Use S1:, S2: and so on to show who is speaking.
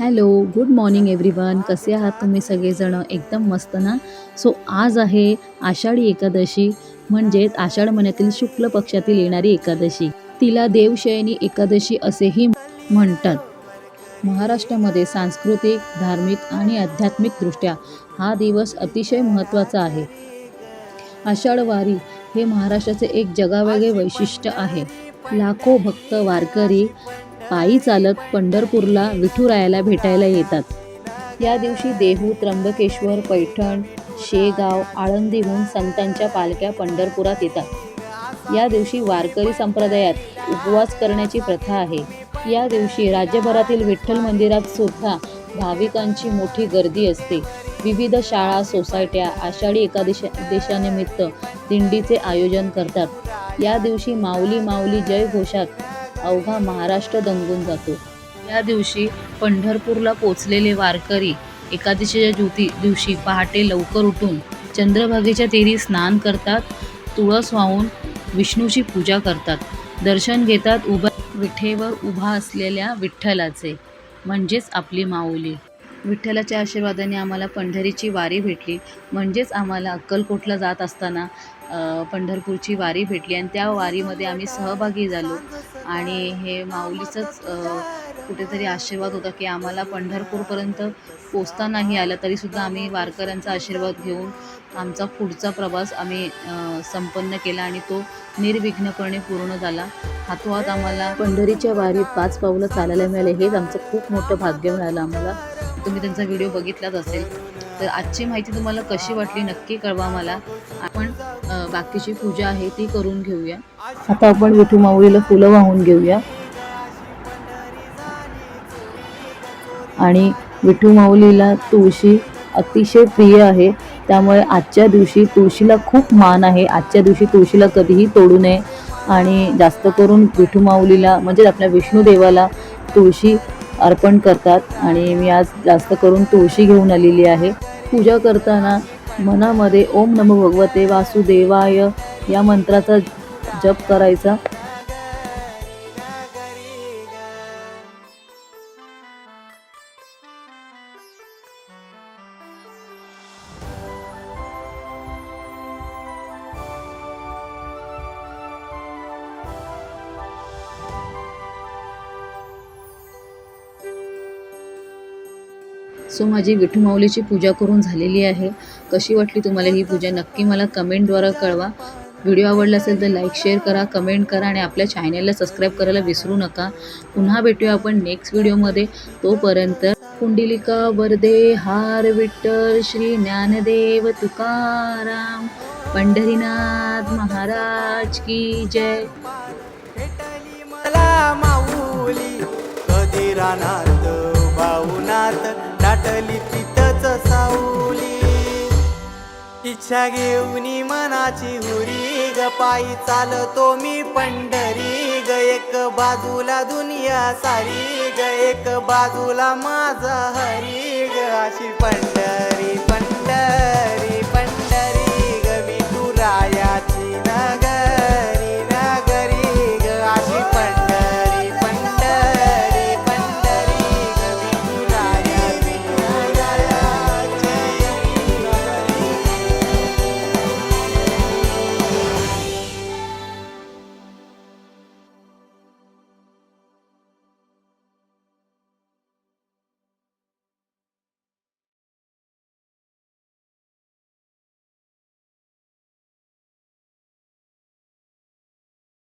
S1: Hello good morning everyone. कसे आहात तुम्ही सगळेजणं? एकदम मस्त ना? सो आज आहे आषाढी एकादशी म्हणजेच आषाढ महिन्यातील शुक्ल पक्षातील येणारी एकादशी. तिला देवशयनी एकादशी असेही म्हणतात. महाराष्ट्रामध्ये सांस्कृतिक धार्मिक आणि आध्यात्मिकदृष्ट्या हा दिवस अतिशय महत्त्वाचा आहे. आषाढ वारी हे महाराष्ट्राचे एक जगावेगळे वैशिष्ट्य आहे. लाखो भक्त वारकरी पायी चालत पंढरपूरला विठुरायाला भेटायला येतात. या दिवशी देहू त्र्यंबकेश्वर पैठण शेगाव आळंदीहून संतांच्या पालख्या पंढरपुरात येतात. या दिवशी वारकरी संप्रदायात उपवास करण्याची प्रथा आहे. या दिवशी राज्यभरातील विठ्ठल मंदिरात सुद्धा भाविकांची मोठी गर्दी असते. विविध शाळा सोसायट्या आषाढी एकादशी देशानिमित्त दिंडीचे आयोजन करतात. या दिवशी माऊली माऊली जय घोषात अवघा महाराष्ट्र दंगून जातो. या दिवशी पंढरपूरला पोचलेले वारकरी एकादशीच्या ज्योती दिवशी पहाटे लवकर उठून चंद्रभागेच्या तेरी स्नान करतात तुळस वाहून विष्णूची पूजा करतात. दर्शन घेतात उभा विठेवर उभा असलेल्या विठ्ठलाचे. म्हणजेच आपली माऊली. विठ्ठलाच्या आशीर्वादाने आम्हाला पंढरीची वारी भेटली. म्हणजेच आम्हाला अक्कलकोटला जात असताना पंढरपूरची वारी भेटली आणि त्या वारीमध्ये आम्ही सहभागी झालो. आणि हे माऊलीचंच कुठेतरी आशीर्वाद होता की आम्हाला पंढरपूरपर्यंत पोचता नाही आलं तरीसुद्धा आम्ही वारकऱ्यांचा आशीर्वाद घेऊन आमचा पुढचा प्रवास आम्ही संपन्न केला आणि तो निर्विघ्नपणे पूर्ण झाला. हातोहात आम्हाला पंढरीच्या वारीत पाच पावलं चालायला मिळाले. हेच आमचं खूप मोठं भाग्य मिळालं आम्हाला. तुम्ही त्यांचा व्हिडिओ बघितलाच असेल. तर आजची माहिती तुम्हाला कशी वाटली नक्की कळवा मला. आपण बाकीची पूजा आहे ती करून घेऊया. आता आपण विठू माऊलीला फुलं वाहून घेऊया. आणि विठू माऊलीला तुळशी अतिशय प्रिय आहे. त्यामुळे आजच्या दिवशी तुळशीला खूप मान आहे. आजच्या दिवशी तुळशीला कधीही तोडू नये. आणि जास्त करून विठू माऊलीला म्हणजे आपल्या विष्णूदेवाला तुळशी अर्पण करतात. आणि मी आज जास्त करून तुळशी घेऊन आलेली आहे. पूजा करताना मनामध्ये ओम नमो भगवते वासुदेवाय. या मंत्राचा जप करायचा. सो माझी विठू माऊलीची पूजा करून झालेली आहे. कशी वाटली तुम्हाला ही पूजा? नक्की मला कमेंटद्वारा कळवा. व्हिडिओ आवडला असेल तर लाईक शेअर करा कमेंट करा आणि आपल्या चॅनलला सबस्क्राईब करायला विसरू नका. पुन्हा भेटूया आपण नेक्स्ट व्हिडिओमध्ये तोपर्यंत कुंडलिका वरदे हार विठ्ठल श्री ज्ञानदेव तुकाराम पंढरीनाथ महाराज की जय.
S2: भेटली मला माऊली कधी राहणार दाटली पितच साऊली इच्छा घेऊन मनाची हुरी ग पायी चालतो मी पंढरी ग. एक बाजूला दुनिया सारी ग एक बाजूला माझा हरी ग. अशी पंढरी